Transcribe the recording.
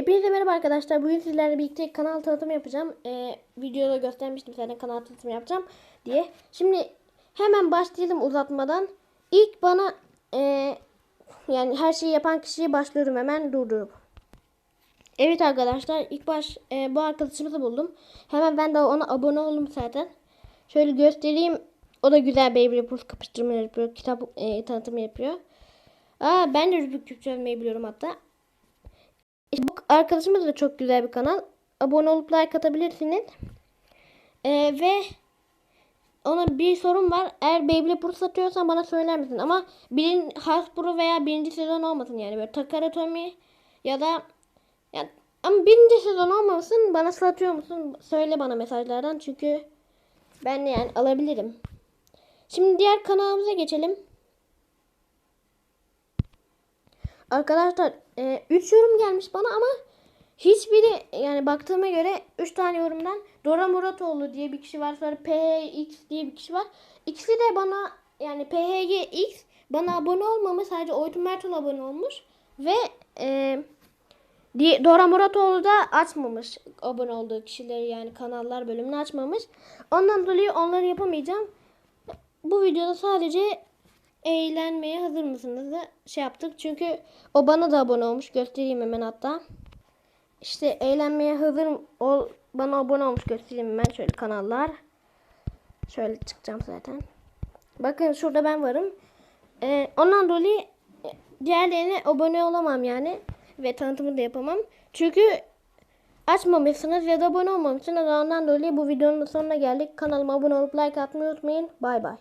Hepinize merhaba arkadaşlar. Bugün sizlerle birlikte kanal tanıtımı yapacağım. Ee, videoda göstermiştim zaten kanal tanıtımı yapacağım diye. Şimdi hemen başlayalım uzatmadan. İlk bana ee, yani her şeyi yapan kişiyi başlıyorum hemen durdurup. Evet arkadaşlar ilk baş ee, bu arkadaşımızı buldum. Hemen ben de ona abone oldum zaten. Şöyle göstereyim. O da güzel Beyblade Plus kapıştırma yapıyor. Kitap ee, tanıtımı yapıyor. Aa, ben de Rubik çözmeyi biliyorum hatta. İşte bu arkadaşımız da çok güzel bir kanal. Abone olup like atabilirsiniz. Ee, ve ona bir sorum var. Eğer Beyblade Pro satıyorsan bana söyler misin? Ama birin Hasbro veya birinci sezon olmasın yani. Böyle Takara Tomy ya da ya, ama birinci sezon olmasın. Bana satıyor musun? Söyle bana mesajlardan. Çünkü ben yani alabilirim. Şimdi diğer kanalımıza geçelim. Arkadaşlar 3 yorum gelmiş bana ama hiçbiri yani baktığıma göre 3 tane yorumdan Dora Muratoğlu diye bir kişi var. Sonra PHX diye bir kişi var. İkisi de bana yani PHGX bana abone olmamış. Sadece Oytun Mertol abone olmuş. Ve e, Dora Muratoğlu da açmamış abone olduğu kişileri yani kanallar bölümünü açmamış. Ondan dolayı onları yapamayacağım. Bu videoda sadece eğlenmeye hazır mısınız da şey yaptık. Çünkü o bana da abone olmuş. Göstereyim hemen hatta. İşte eğlenmeye hazır ol bana abone olmuş göstereyim hemen şöyle kanallar. Şöyle çıkacağım zaten. Bakın şurada ben varım. Ee, ondan dolayı diğerlerine abone olamam yani. Ve tanıtımı da yapamam. Çünkü açmamışsınız ya da abone olmamışsınız. Ondan dolayı bu videonun sonuna geldik. Kanalıma abone olup like atmayı unutmayın. Bay bay.